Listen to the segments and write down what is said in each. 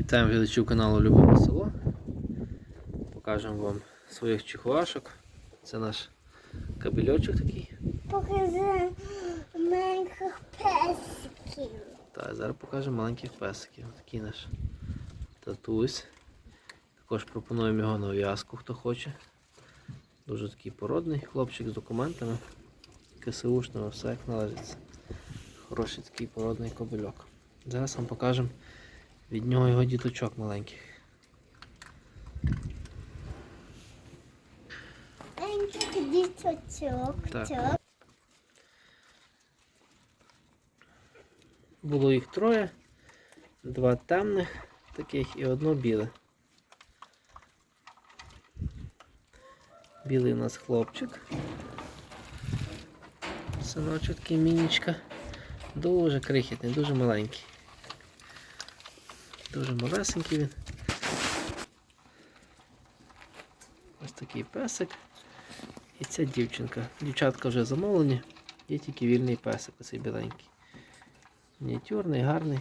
Вітаємо глядачів каналу Любове Село. Покажемо вам своїх чихуашок. Це наш кабельочок такий. Покажи маленьких песиків. Та зараз покажемо маленьких песиків. Такий наш татусь. Також пропонуємо його на ув'язку, хто хоче. Дуже такий породний хлопчик з документами. КСУшними, все як належиться. Хороший такий породний кобельок. Зараз вам покажемо від нього його діточок маленьких. Маленьких діточок. Так. Було їх троє, два темних таких і одно біле. Білий у нас хлопчик. Синочок такий мінічка. Дуже крихітний, дуже маленький. Дуже малесенький він. Ось такий песик. І ця дівчинка. Дівчатка вже замовлені, є тільки вільний песик, оцей біленький. Мініатюрний, гарний.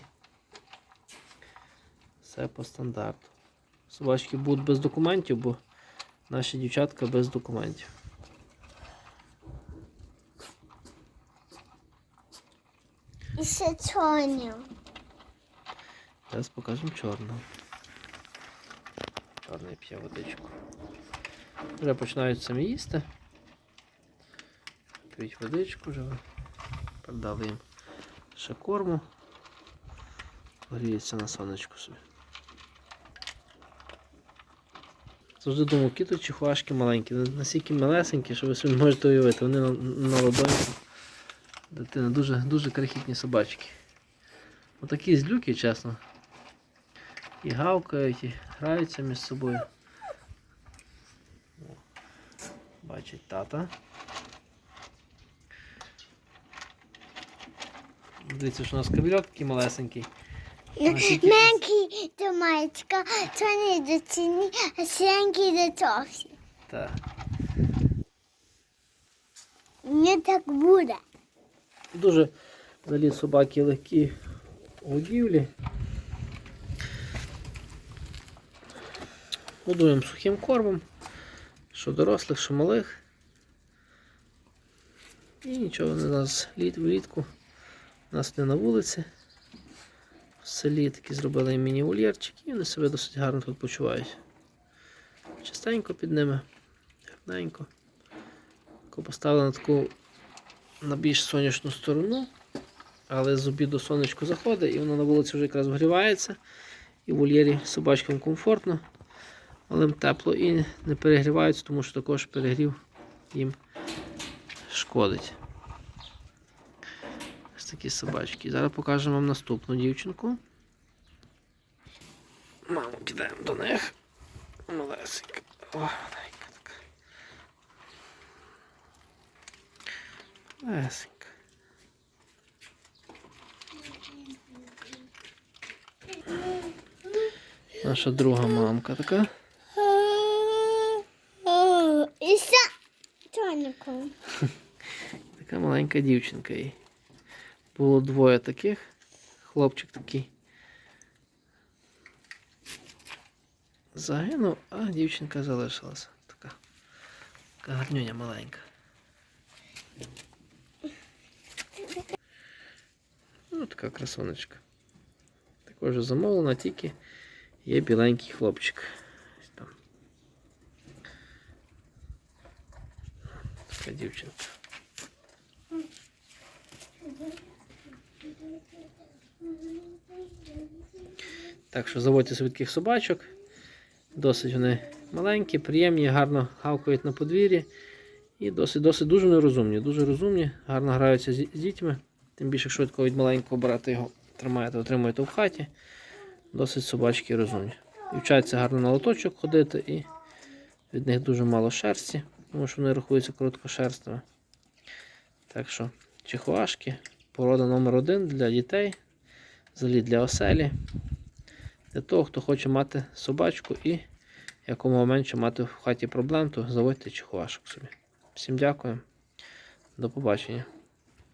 Все по стандарту. Собачки будуть без документів, бо наші дівчатка без документів. І ще чорні. Зараз покажемо чорного. Чорний п'є водичку. Вже починають самі їсти. П'ють водичку вже. Продали їм ще корму. Гріються на сонечку собі. Завжди думав, кіто чихуашки маленькі, настільки малесенькі, що ви собі можете уявити, вони на, на ладоньку. Дитина дуже, дуже крихітні собачки. Отакі злюки, чесно. І гавкають, і граються між собою. Бачить тата. Дивіться, що у нас кабельок такий малесенький. Маленький до мальчика, чорний до ціні, а сіренький до товсі. Та. Не так буде. Дуже взагалі собаки легкі у годівлі. Годуємо сухим кормом, що дорослих, що малих. І нічого у нас літ влітку. У нас не на вулиці. В селі такі зробили міні-вольєрчик і вони себе досить гарно тут почувають. Частенько під ними, гарненько. Поставили на таку на більш сонячну сторону, але з обіду сонечко заходить і воно на вулиці вже якраз вгрівається. І в вольєрі собачкам комфортно, але тепло і не перегріваються, тому що також перегрів їм шкодить. Ось такі собачки. Зараз покажемо вам наступну дівчинку. Мамо, підемо до них. Малесенька. О, маленька така. Лесенька. Наша друга мамка така. чорником. Така маленька дівчинка їй. Було двоє таких. Хлопчик такий. Загинув, а дівчинка залишилася. Така. Така гарнюня маленька. Ну, така красонечка. Також замовлена, тільки є біленький хлопчик. Така дівчинка. Так що заводьте собі таких собачок. Досить вони маленькі, приємні, гарно гавкають на подвір'ї. І досить досить дуже вони розумні. Дуже розумні, гарно граються з дітьми. Тим більше, якщо такого від маленького брати його тримаєте, отримуєте в хаті. Досить собачки розумні. І вчаться гарно на лоточок ходити і від них дуже мало шерсті, тому що вони рахуються короткошерстими. Так що чихуашки, порода номер один для дітей, взагалі для оселі. Для того, хто хоче мати собачку і якомога менше мати в хаті проблем, то заводьте чихуашок собі. Всім дякую. До побачення.